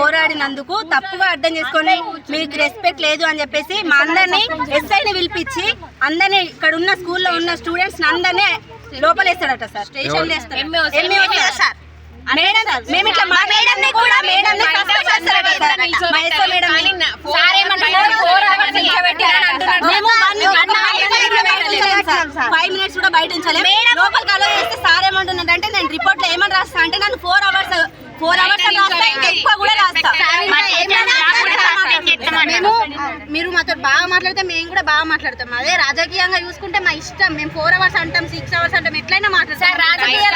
మాట్లాడినందుకు తప్పుగా అర్థం చేసుకొని మీకు రెస్పెక్ట్ లేదు అని చెప్పేసి మా అందరినీ ఎస్ఐని పిలిపించి అందరినీ ఇక్కడ ఉన్న స్కూల్లో ఉన్న స్టూడెంట్స్ అందరినీ లోపలేస్తాడట సార్. Station sir. మేము ఇట్లా మా మేడం కూడా మేడం మా ఎస్ఐ మేడం మేము ఫైవ్ మినిట్స్ కూడా బయట ఉంచలేదు లోపలికి అలో చేస్తే సార్ ఏమంటున్నాడు అంటే నేను రిపోర్ట్లో ఏమని రాస్తా? అంటే నన్ను ఫోర్ అవర్స్ ఫోర్ అవర్స్ రాస్తా ఇంకా ఎక్కువ కూడా రాస్తా. మేము మీరు మాతో బాగా మాట్లాడితే మేము కూడా బాగా మాట్లాడతాం. అదే రాజకీయంగా చూసుకుంటే మా ఇష్టం. మేము ఫోర్ అవర్స్ అంటాం సిక్స్ అవర్స్ అంటాం ఎట్లయినా మాట్లాడతాం. రాజకీయ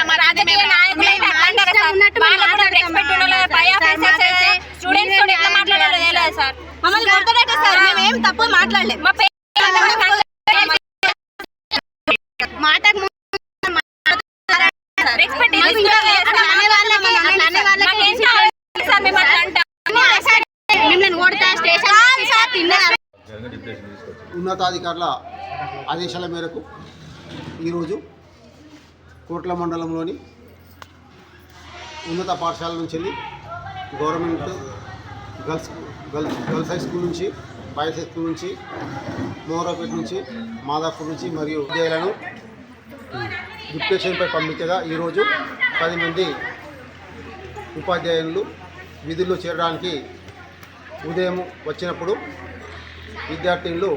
మమ్మల్ని సార్ మేము ఏం తప్పు మాట్లాడలేదు రెస్పెక్ట్ ఉన్నతాధికారుల ఆదేశాల మేరకు ఈరోజు కోట్ల మండలంలోని ఉన్నత పాఠశాల నుంచి వెళ్ళి government girls girls girls high school నుంచి బాయ్స్ హై స్కూల్ నుంచి మోహరాపేట నుంచి మాదాపూర్ నుంచి మరియు విద్యాలయాలను డిప్యుటేషన్పై పంపించగా ఈరోజు పది మంది ఉపాధ్యాయులు విధుల్లో చేరడానికి ఉదయం వచ్చినప్పుడు విద్యార్థినులు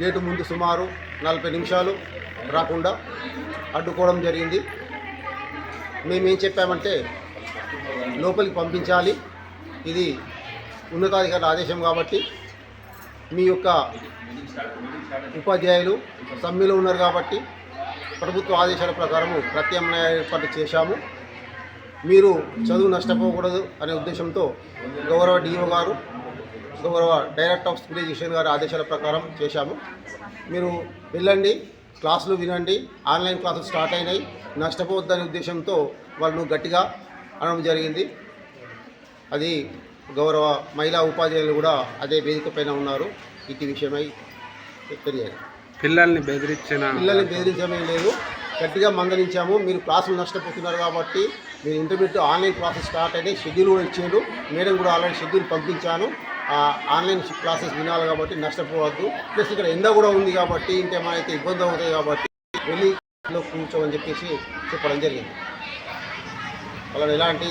గేటు ముందు సుమారు నలభై నిమిషాలు రాకుండా అడ్డుకోవడం జరిగింది. మేమేం చెప్పామంటే లోపలికి పంపించాలి. ఇది ఉన్నతాధికారుల ఆదేశం కాబట్టి మీ యొక్క ఉపాధ్యాయులు సమ్మెలో ఉన్నారు కాబట్టి ప్రభుత్వ ఆదేశాల ప్రకారము ప్రత్యామ్నాయ ఏర్పాటు చేశాము. మీరు చదువు నష్టపోకూడదు అనే ఉద్దేశంతో గౌరవ డిఓ గారు గౌరవ డైరెక్టర్ ఆఫ్ స్కూల్ ఎడ్యుకేషన్ గారి ఆదేశాల ప్రకారం చేశాము. మీరు వెళ్ళండి క్లాసులు వినండి ఆన్లైన్ క్లాసులు స్టార్ట్ అయినాయి. నష్టపోవద్దనే ఉద్దేశంతో వాళ్ళను గట్టిగా అనడం జరిగింది. అది గౌరవ మహిళా ఉపాధ్యాయులు కూడా అదే వేదిక పైన ఉన్నారు. ఇటు విషయమై తెలియాలి. పిల్లల్ని బెదిరించిన పిల్లల్ని బెదిరించడం లేదు. గట్టిగా మందలించాము. మీరు క్లాసులు నష్టపోతున్నారు కాబట్టి మీరు ఇంటర్మీడియట్ ఆన్లైన్ క్లాసెస్ స్టార్ట్ అయితే షెడ్యూల్ కూడా ఇచ్చాడు మేడం కూడా ఆల్రెడీ షెడ్యూల్ పంపించాను. ఆ ఆన్లైన్ క్లాసెస్ వినాలి కాబట్టి నష్టపోవద్దు. ప్లస్ ఇక్కడ ఎండ కూడా ఉంది కాబట్టి ఇంకేమైతే ఇబ్బంది అవుతుంది కాబట్టి వెళ్ళి కూర్చోమని చెప్పేసి చెప్పడం జరిగింది. వాళ్ళని ఎలాంటి